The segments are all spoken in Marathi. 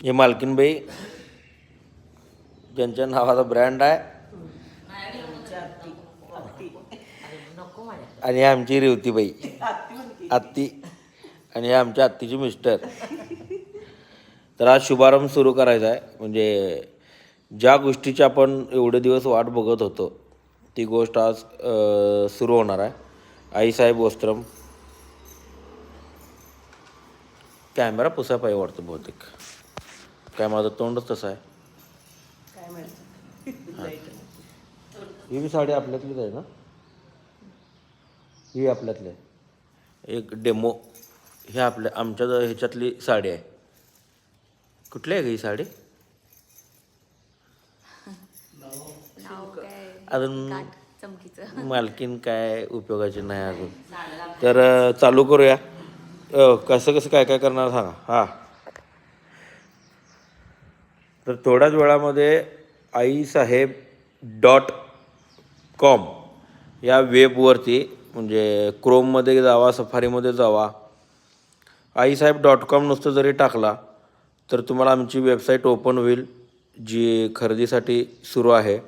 हे मालकीनबाई ज्यांच्या नावाचा ब्रँड आहे. आणि आमची रेवतीबाई. आत्ती आणि हे आमच्या आत्तीचे मिस्टर. तर आज शुभारंभ सुरू करायचा आहे. म्हणजे ज्या गोष्टीची आपण एवढे दिवस वाट बघत होतो ती गोष्ट आज सुरू होणार आहे. आईसाहेब वस्त्रम. कॅमेरा पुसा पाहिजे वाटतं बहुतेक. काय माझं तोंडच तसं आहे. ही बी साडी आपल्यातलीच आहे ना? ही आपल्यातली आहे. एक डेमो हे आपल्या आमच्या ज- ह्याच्यातली साडी आहे. कुठली आहे का ही साडी? अजून मालकीन काय उपयोगाची नाही अजून. तर चालू करूया. कसं कसं काय काय करणार सांगा. हां. तर थोड्याच वेळामध्ये आईसाहेब डॉट कॉम या वेबवरती म्हणजे क्रोममध्ये जावा सफारीमध्ये जावा. आईसाहेब डॉट कॉम नुसतं जरी टाकला तर तुम्हाला आमची वेबसाईट ओपन होईल जी खरेदीसाठी सुरू आहे.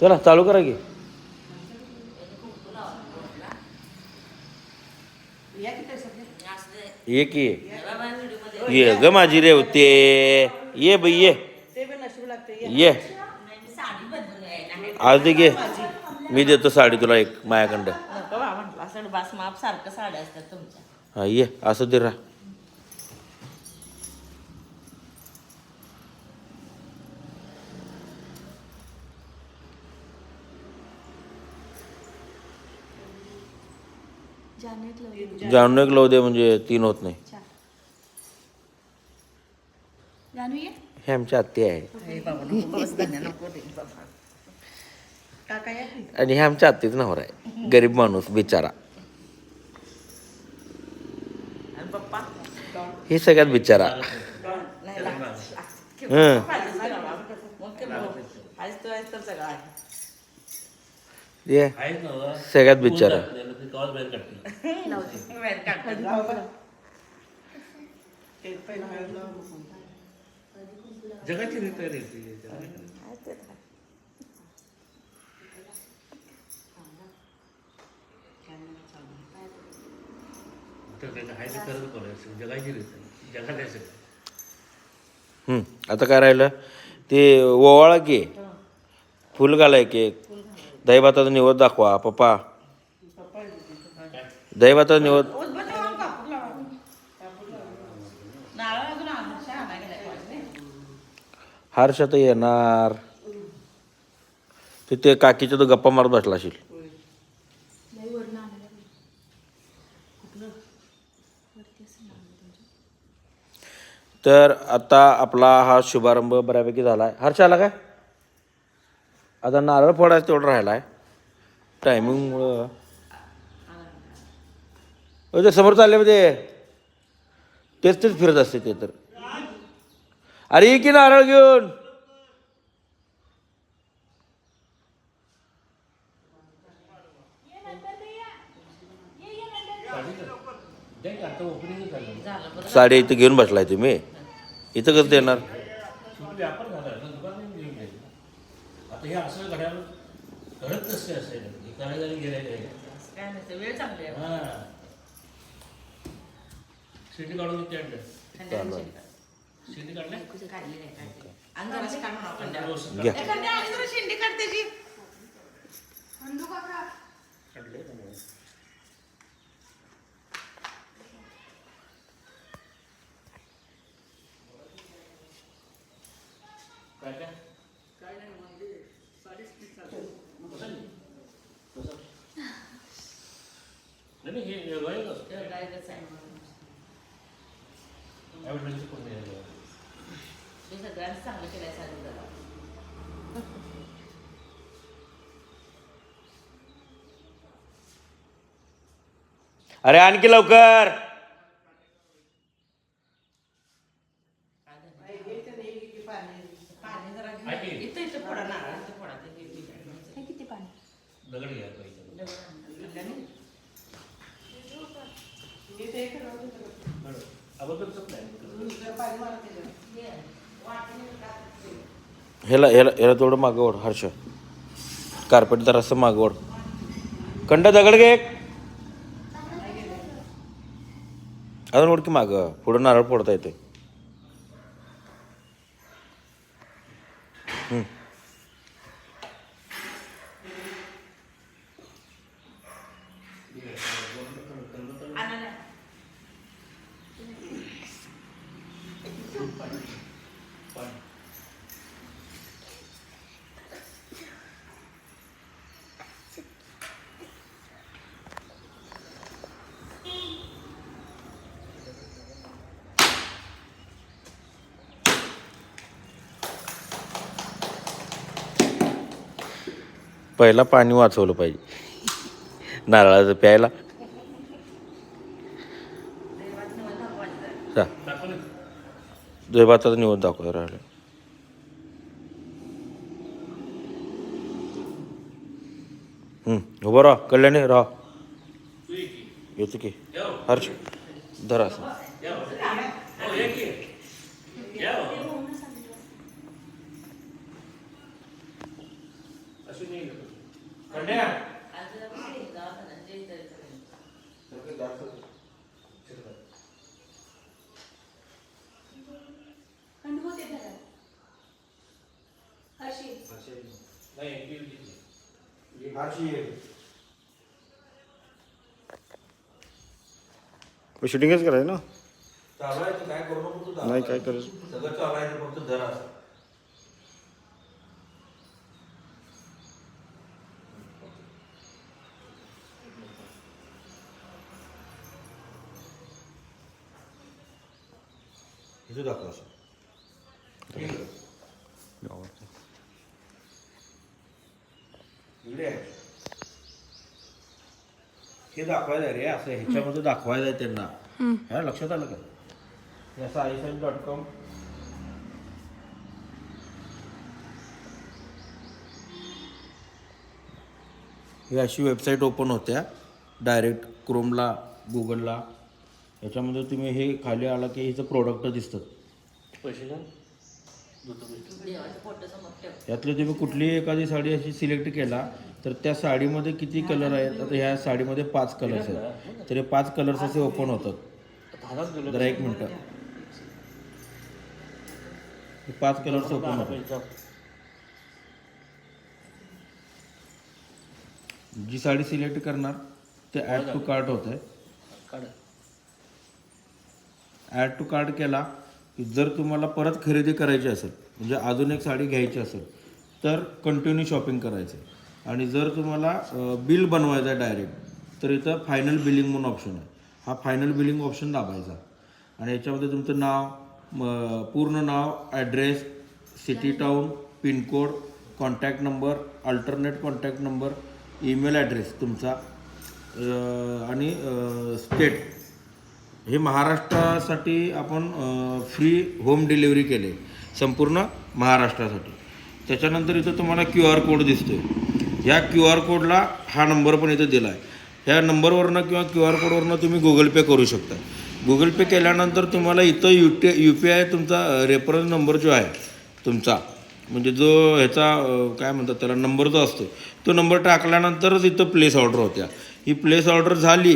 चला चालू करा की. ये की ये ग माझी रेवते. ये बाई ये ते पण नशीब लागते ये. आज दे घे. मी देतो साडी तुला एक मायाकडं हा ये. असं दे राहा. लवली जानू एक लावू दे म्हणजे तीन होत नाही जानू ये हे आमची आत्ती आहे हे? आणि हे आमच्या आत्तीच नवर आहे गरीब माणूस बिचारा हे सगळ्यात बिचारा. हं सगळ्यात बिचारा जगाची रीत आहे रे ती. आहे ते तर. तर ते आहे ते खरंच बोलायचं जगाची रीत आहे. जगात आहे सगळं हं, आता काय राहिलं? ते ओवाळा की फुल घालाय केक दही भाताचा निवद दाखवा पप्पा. दही भाताचा निवद उदबत्ती लावा, कापूर लावा. नारळ अजून आणून शहा नाही गेलाय पाहिजे. हारशा तर येणार. तिथे काकीच्या तो गप्पा मारत बसला असेल. तर आता आपला हा शुभारंभ बऱ्यापैकी झाला आहे हर्ष आला काय? आता नारळ फोडायचं तेवढं राहिला आहे टायमिंगमुळं ते म्हणजे समोर चालले म्हणजे तेच तेच फिरत असते ते तर. अरे की नारळ घेऊन? साडी इथं घेऊन बसलाय तुम्ही. इथं कसं देणार? वेळ शेंडी काढलं? तुझं काढली नाही काढली. आणि जराशी काढ म्हणा आपण. घ्या एखादी आणि जरा शेंडी काढ त्याची काढले काय काय नाही नाही, हे वेगळं असतं गायकच आहे म्हणून. ॲडव्हर्टाईज करून द्यायला हे सगळ्यांना चांगलं केलं अरे आणखी लवकर पाणी जरा घेऊन. आहे की? इथं इथं फोडा नारळ इथं फोडा ते हे बी आहे. हे किती पाणी दगड घ्या पाहिजे खाल्ल्याने मी ते करत होते. अगोदरच. ह्याला ह्याला ह्याला थोडं मागवड हर्ष. कार्पेट जरा असं मागवड. कंड दगड घे. अजून ओळखी माग. पुढं नारळ फोडता येते पहिला पाणी वाचवलं पाहिजे. नारळाचं प्यायला. जा निवड दाखव राहिलं उभं राहा कल्याणी राहा. येतो की. या हो. हर्ष धरा असं या हो. हो, ये की या हो. अश्विनी ये. कंड्या आज जरा बघ की दवाखान्यात जे इथं इथं. थंड होते घरात हर्षी नाही एक दिवस शूटिंगच करायचं ना? काय करू नको तू नाही काय करायचं? सगळं चालायचं फक्त धरा असं इकडे आहे. हे दाखवायचं आहे रे असं ह्याच्यामध्ये दाखवायचं आहे त्यांना ह्या लक्षात आलं का हे असं आय एस डॉट कॉम ही अशी वेबसाईट ओपन होत्या डायरेक्ट क्रोमला गुगलला याच्यामध्ये तुम्ही हे खाली आला की हिचं प्रोडक्ट दिसतं. यातले तुम्ही कुठलीही एखादी साडी अशी सिलेक्ट केला तर त्या साडीमध्ये किती कलर आहेत? आता ह्या साडीमध्ये पाच कलर्स आहेत. तर हे पाच कलर्स असे ओपन होतात. जरा एक मिनटं. हे पाच कलर्स ओपन होतात. जी साडी सिलेक्ट करणार ते ॲड टू कार्ट होत आहे ॲड टू कार्ड केला की जर तुम्हाला परत खरेदी करायची असेल म्हणजे अजून एक साडी घ्यायची असेल तर कंटिन्यू शॉपिंग करायचं आहे. आणि जर तुम्हाला बिल बनवायचं आहे डायरेक्ट तर इथं फायनल बिलिंग म्हणून ऑप्शन आहे. हा फायनल बिलिंग ऑप्शन दाबायचा. आणि याच्यामध्ये तुमचं नाव पूर्ण नाव address city town pincode contact number alternate contact number email address तुमचा आणि स्टेट हे महाराष्ट्रासाठी आपण फ्री होम डिलिव्हरी केले. संपूर्ण महाराष्ट्रासाठी. त्याच्यानंतर इथं तुम्हाला क्यू आर कोड दिसतोय. ह्या क्यू आर कोडला हा नंबर पण इथं दिला आहे ह्या नंबरवरनं किंवा क्यू आर कोडवरनं तुम्ही गुगल पे करू शकता. गुगल पे केल्यानंतर तुम्हाला इथं U T U P I तुमचा रेफरन्स नंबर जो आहे तुमचा म्हणजे जो ह्याचा काय म्हणतात त्याला नंबर जो असतो तो नंबर टाकल्यानंतरच इथं प्लेस ऑर्डर होत्या. ही प्लेस ऑर्डर झाली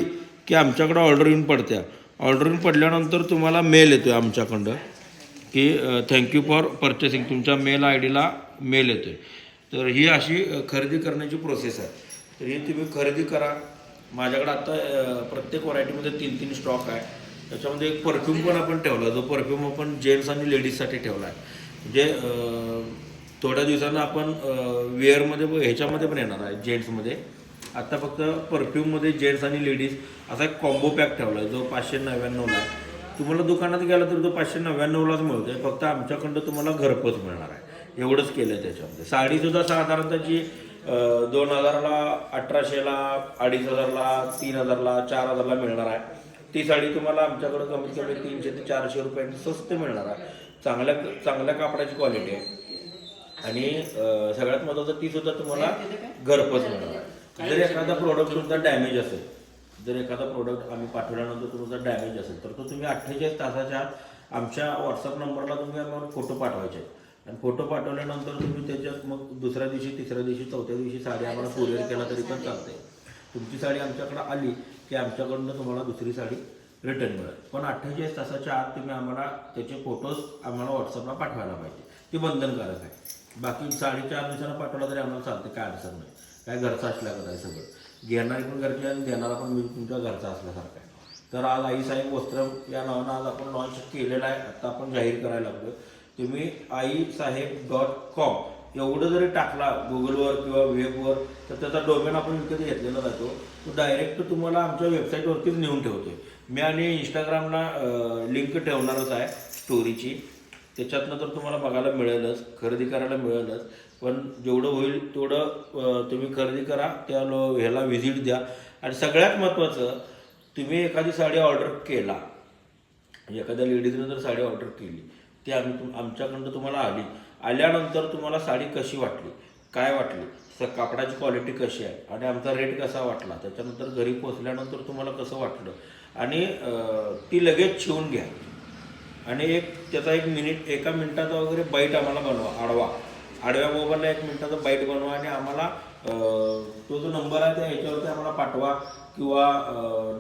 की आमच्याकडं ऑर्डर येऊन पडत्या. ऑर्डर पडल्यानंतर तुम्हाला मेल येतो आहे आमच्याकडं की थँक्यू फॉर परचेसिंग तुमच्या मेल आय डीला मेल येतो आहे तर ही अशी खरेदी करण्याची प्रोसेस आहे. तर ही तुम्ही खरेदी करा. माझ्याकडे आता प्रत्येक व्हरायटीमध्ये तीन तीन स्टॉक आहे. त्याच्यामध्ये एक परफ्यूम पण आपण ठेवला. जो परफ्यूम आपण जेंट्स आणि लेडीजसाठी ठेवला आहे. म्हणजे थोड्या दिवसांना आपण वेअरमध्ये ह्याच्यामध्ये पण येणार आहे जेंट्समध्ये आता फक्त परफ्यूममध्ये जेंट्स आणि लेडीज असा एक कॉम्बो पॅक ठेवला आहे जो पाचशे नव्याण्णवला आहे तुम्हाला दुकानात गेला तर तो पाचशे नव्याण्णवलाच मिळतो आहे फक्त आमच्याकडं तुम्हाला घरपोच मिळणार आहे. एवढंच केलं आहे त्याच्यामध्ये साडीसुद्धा साधारणतः जी अं, दोन हजारला अठराशेला अडीच हजारला तीन हजारला चार हजारला मिळणार आहे. ती साडी तुम्हाला आमच्याकडं कमीत कमी तीनशे ते चारशे रुपयांनी स्वस्त मिळणार आहे. चांगल्या चांगल्या कापडाची क्वालिटी आहे. आणि सगळ्यात महत्त्वाचं ती सुद्धा तुम्हाला घरपोच मिळणार आहे. जर एखादा प्रोडक्ट तुमचा डॅमेज असेल जर एखादा प्रोडक्ट आम्ही पाठवल्यानंतर तुमचा डॅमेज असेल तर तो तुम्ही अठ्ठेचाळीस तासाच्या आत आमच्या व्हॉट्सअप नंबरला तुम्ही आम्हाला फोटो पाठवायचे. आणि फोटो पाठवल्यानंतर तुम्ही त्याच्यात मग दुसऱ्या दिवशी तिसऱ्या दिवशी चौथ्या दिवशी साडी आम्हाला कुरिअर केला तरी पण चालते. तुमची साडी आमच्याकडे आली की आमच्याकडनं तुम्हाला दुसरी साडी रिटर्न मिळेल. पण अठ्ठेचाळीस तासाच्या आत तुम्ही आम्हाला त्याचे फोटोज आम्हाला व्हॉट्सअपला पाठवायला पाहिजे. ती बंधनकारक आहे. बाकी साडी चार दिवसानं पाठवला तरी आम्हाला चालते काय अडचण नाही. काय घरचं असल्यागत आहे सगळं? घेणारी पण घरची आणि देणारा पण मी तुमच्या घरचा असल्यासारखा आहे. तर आज आईसाहेब वस्त्र या नावानं आज आपण लॉन्च केलेलं आहे. आता आपण जाहीर करायला लागलो तुम्ही आईसाहेब डॉट कॉम एवढं जरी टाकला गुगलवर किंवा वेबवर तर त्याचा डोमेन आपण विकत घेतलेला जातो तो डायरेक्ट तुम्हाला आमच्या वेबसाईटवरतीच नेऊन ठेवते मी आणि इंस्टाग्रामला लिंक ठेवणारच आहे स्टोरीची त्याच्यातनं तर तुम्हाला बघायला मिळेलच खरेदी करायला मिळेलच. पण जेवढं होईल तेवढं तुम्ही खरेदी करा त्या लो ह्याला व्हिजिट द्या. आणि सगळ्यात महत्त्वाचं तुम्ही एखादी साडी ऑर्डर केला एखाद्या लेडीजनं जर साडी ऑर्डर केली ती आम्ही तुम आमच्याकडनं तुम्हाला आली आल्यानंतर तुम्हाला साडी कशी वाटली काय वाटली स कापडाची क्वालिटी कशी आहे आणि आमचा रेट कसा वाटला त्याच्यानंतर घरी पोचल्यानंतर तुम्हाला कसं वाटलं आणि ती लगेच शिवून घ्या. आणि एक त्याचा एक मिनिट एका मिनिटाचा वगैरे बाईट आम्हाला बनवा आडवा. आडव्या मोबाईलला एक मिनिटाचा बाईट बनवा आणि आम्हाला तो जो नंबर आहे त्या ह्याच्यावरती आम्हाला पाठवा किंवा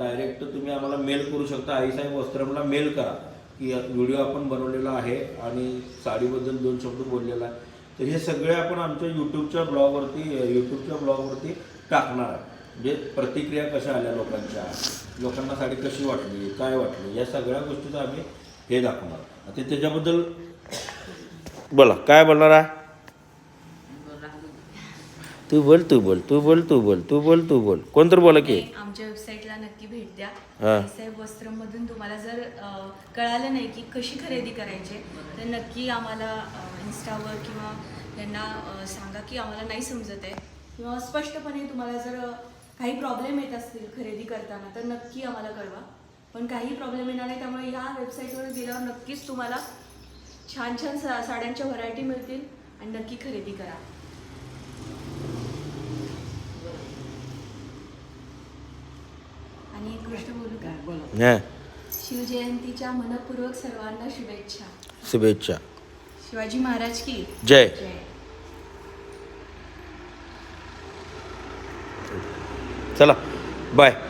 डायरेक्ट तुम्ही आम्हाला मेल करू शकता. आईसाहेब वस्त्रमला मेल करा की व्हिडिओ आपण बनवलेला आहे आणि साडीबद्दल दोन शब्द बोललेला आहे. तर हे सगळे आपण आमच्या यूट्यूबच्या ब्लॉगवरती यूट्यूबच्या ब्लॉगवरती टाकणार आहे. म्हणजे प्रतिक्रिया कशा आल्या लोकांच्या? लोकांना साडी कशी वाटली? काय वाटली? या सगळ्या गोष्टीचं आम्ही हे दाखवणार. आता त्याच्याबद्दल बोला. काय बोलणार आहे? तू बोल तू बोल तू बोल तू बोल तू बोल तू बोल. कोण तर बोला की. आमच्या वेबसाईटला नक्की भेट द्या. हा. साहेब वस्त्रमधून तुम्हाला जर अ, कळालं नाही की कशी खरेदी करायची तर नक्की आम्हाला इन्स्टावर किंवा यांना अ, सांगा की आम्हाला नाही समजत आहे. किंवा स्पष्टपणे तुम्हाला जर अ, काही प्रॉब्लेम येत असतील खरेदी करताना तर नक्की आम्हाला कळवा. पण काही प्रॉब्लेम येणार नाही त्यामुळे ह्या वेबसाईटवर गेल्यावर नक्कीच तुम्हाला छान छान सा साड्यांच्या व्हरायटी मिळतील आणि नक्की खरेदी करा आणि एक गोष्ट बोलू का? हां. शिवजयंतीच्या मनपूर्वक सर्वांना शुभेच्छा. शुभेच्छा. शिवाजी महाराज की. जय. जय. चला. बाय.